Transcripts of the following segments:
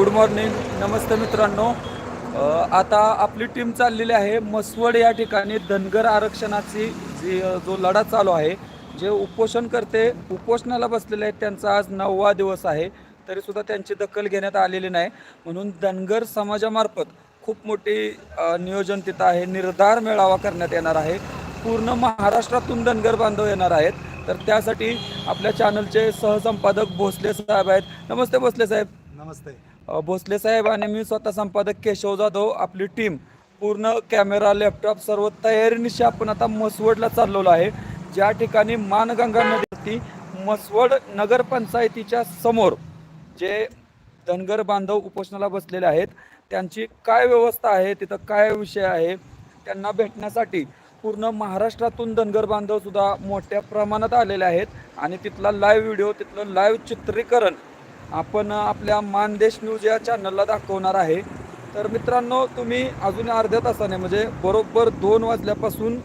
Good morning. नमस्ते मित्रांनो. आता आपली टीम चाललेली आहे मसवड या ठिकाणी धनगर आरक्षणाची जी जो लढा चालू आहे जे उपोषण करते उपोषणाला बसलेले आहेत त्यांचा आज नववा दिवस आहे. तरीसुद्धा त्यांची दखल घेण्यात आलेली नाही. म्हणून धनगर समाजामार्फत खूप मोठी नियोजन तिथं आहे. निर्धार मेळावा करण्यात येणार आहे. पूर्ण महाराष्ट्रातून धनगर बांधव येणार आहेत. तर त्यासाठी आपल्या चॅनलचे सहसंपादक भोसले साहेब आहेत. नमस्ते भोसले साहेब. नमस्ते. भोसले साहेब आणि मी स्वतः संपादक केशव जाधव आपली टीम पूर्ण कॅमेरा लॅपटॉप सर्व तयारीनिशी आपण आता मसवडला चाललेलो आहे. ज्या ठिकाणी मानगंगा नदीवरती मसवड नगरपंचायतीच्या समोर जे धनगर बांधव उपोषणाला बसलेले आहेत त्यांची काय व्यवस्था आहे तिथं काय विषय आहे त्यांना भेटण्यासाठी पूर्ण महाराष्ट्रातून धनगर बांधव सुद्धा मोठ्या प्रमाणात आलेले आहेत. आणि तिथला लाईव्ह व्हिडिओ तिथलं लाईव्ह चित्रीकरण आपण आपल्या मानदेश न्यूज या चॅनलला दाखवणार आहे. तर मित्रांनो तुम्ही अजून अर्ध्या तासाने म्हणजे बरोबर दोन वाजल्यापासून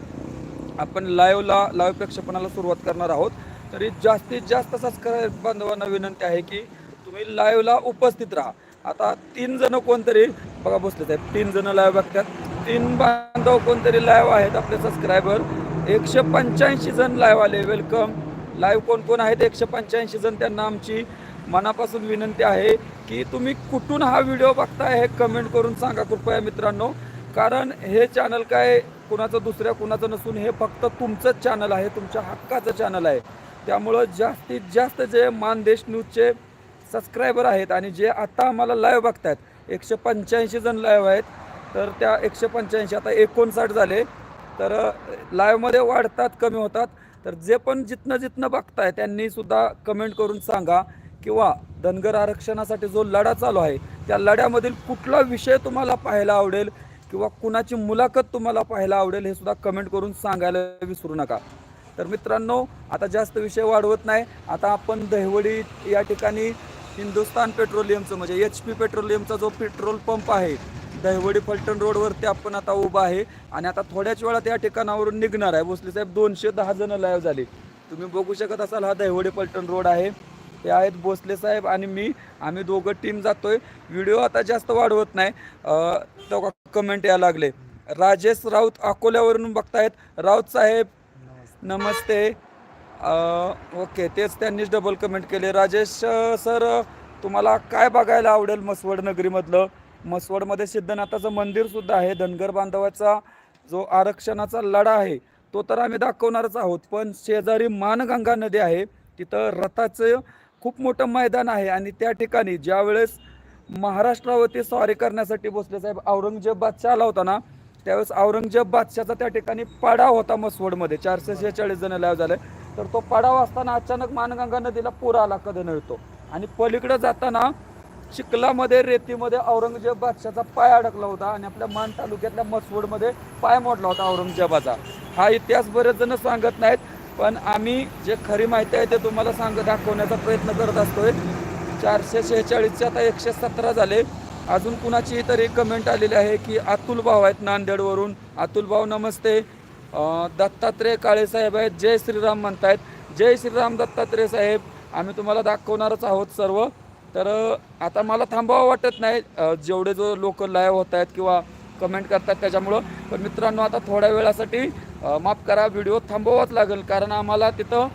आपण लाईव्हला लाईव्ह प्रक्षेपणाला सुरुवात करणार आहोत. तरी जास्तीत जास्त सबस्क्राईब बांधवांना विनंती आहे की तुम्ही लाईव्हला उपस्थित राहा. आता तीन जण कोणतरी बघा बसले साहेब तीन जण लाईव्ह बघतात. तीन बांधव कोणतरी लाईव्ह आहेत आपले सबस्क्रायबर एकशे पंच्याऐंशी जण लाईव्ह आले. वेलकम लाईव्ह कोण कोण आहेत? एकशे पंच्याऐंशी जण त्यांना आमची मनापासून विनंती आहे की तुम्ही कुठून हा व्हिडिओ बघताय हे कमेंट करून सांगा कृपया मित्रांनो. कारण हे चॅनल काय कुणाचं दुसऱ्या कुणाचं नसून हे फक्त तुमचंच चॅनल आहे तुमच्या हक्काचं चॅनल आहे. त्यामुळं जास्तीत जास्त जे मानदेश न्यूजचे सबस्क्रायबर आहेत आणि जे आता आम्हाला लाईव्ह बघतायत एकशे पंच्याऐंशी जण लाईव्ह आहेत तर त्या एकशे पंच्याऐंशी आता एकोणसाठ झाले. तर लाईव्हमध्ये वाढतात कमी होतात. तर जे पण जिथनं जिथनं बघताय त्यांनीसुद्धा कमेंट करून सांगा. किंवा धनगर आरक्षणासाठी जो लढा चालू आहे त्या लढ्यामधील कुठला विषय तुम्हाला पाहायला आवडेल किंवा कुणाची मुलाखत तुम्हाला पाहायला आवडेल हे सुद्धा कमेंट करून सांगायला विसरू नका. तर मित्रांनो आता जास्त विषय वाढवत नाही. आता आपण दहिवडी या ठिकाणी हिंदुस्तान पेट्रोलियमचं म्हणजे एच पी पेट्रोलियमचा जो पेट्रोल पंप आहे दहिवडी फलटण रोडवरती आपण आता उभा आहे आणि आता थोड्याच वेळात या ठिकाणावरून निघणार आहे. भोसले साहेब दोनशे दहा जण लाईव्ह झाले. तुम्ही बघू शकत असाल हा दहिवडी फलटण रोड आहे. हे आहेत भोसले साहेब आणि मी. आम्ही दोघं टीम जातोय. व्हिडिओ आता जास्त वाढवत नाही. तेव्हा कमेंट यायला लागले. राजेश राऊत अकोल्यावरून बघतायत. राऊत साहेब नमस्ते. ओके तेच त्यांनीच डबल कमेंट केले. राजेश सर तुम्हाला काय बघायला आवडेल मसवड नगरीमधलं? मसवडमध्ये सिद्धनाथाचं मंदिर सुद्धा आहे. धनगर बांधवाचा जो आरक्षणाचा लढा आहे तो तर आम्ही दाखवणारच आहोत. पण शेजारी मानगंगा नदी आहे. तिथं रथाचं खूप मोठं मैदान आहे आणि त्या ठिकाणी ज्यावेळेस महाराष्ट्रावरती स्वारी करण्यासाठी भोसले साहेब औरंगजेब बादशाह आला होता ना त्यावेळेस औरंगजेब बादशाचा त्या ठिकाणी पाडाव होता मसवडमध्ये. चारशे शेहेचाळीस जण लाव झाले. तर तो पाडाव असताना अचानक मानगंगा नदीला पूर आला कधी नळतो. आणि पलीकडे जाताना चिखलामध्ये रेतीमध्ये औरंगजेब बादशाचा पाय अडकला होता आणि आपल्या मान तालुक्यातल्या मसवडमध्ये पाय मोडला होता औरंगजेबाचा. हा इतिहास बरेच जण सांगत नाहीत. पण आम्ही जे खरी माहिती आहे ते तुम्हाला सांग दाखवण्याचा प्रयत्न करत असतोय. चारशे शेहेचाळीसचे आता एकशे सतरा झाले. अजून कुणाची तरी कमेंट आलेली आहे की अतुल भाऊ आहेत नांदेडवरून. अतुल भाऊ नमस्ते. दत्तात्रय काळे साहेब आहेत. जय श्रीराम म्हणतायत. जय श्रीराम दत्तात्रय साहेब आम्ही तुम्हाला दाखवणारच आहोत सर्व. तर आता मला थांबावं वाटत नाही. जेवढे जो लोक लाईव्ह होत आहेत किंवा कमेंट करतात त्याच्यामुळं. पण मित्रांनो आता थोड्या वेळासाठी माफ करा व्हिडिओ थांबवाच लागेल कारण आम्हाला तिथं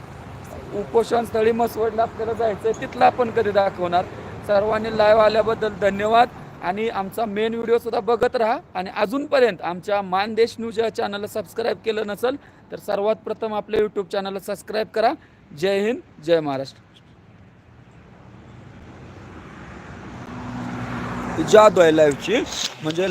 उपोषण स्थळी मसवडला आपल्याला जायचं आहे तिथला आपण कधी दाखवणार? सर्वांनी लाईव्ह आल्याबद्दल धन्यवाद. आणि आमचा मेन व्हिडिओसुद्धा बघत राहा. आणि अजूनपर्यंत आमच्या मानदेश न्यूज या चॅनलला सबस्क्राईब केलं नसेल तर सर्वात प्रथम आपल्या यूट्यूब चॅनलला सबस्क्राईब करा. जय हिंद जय महाराष्ट्र. जादू आहे लाईव्हची म्हणजे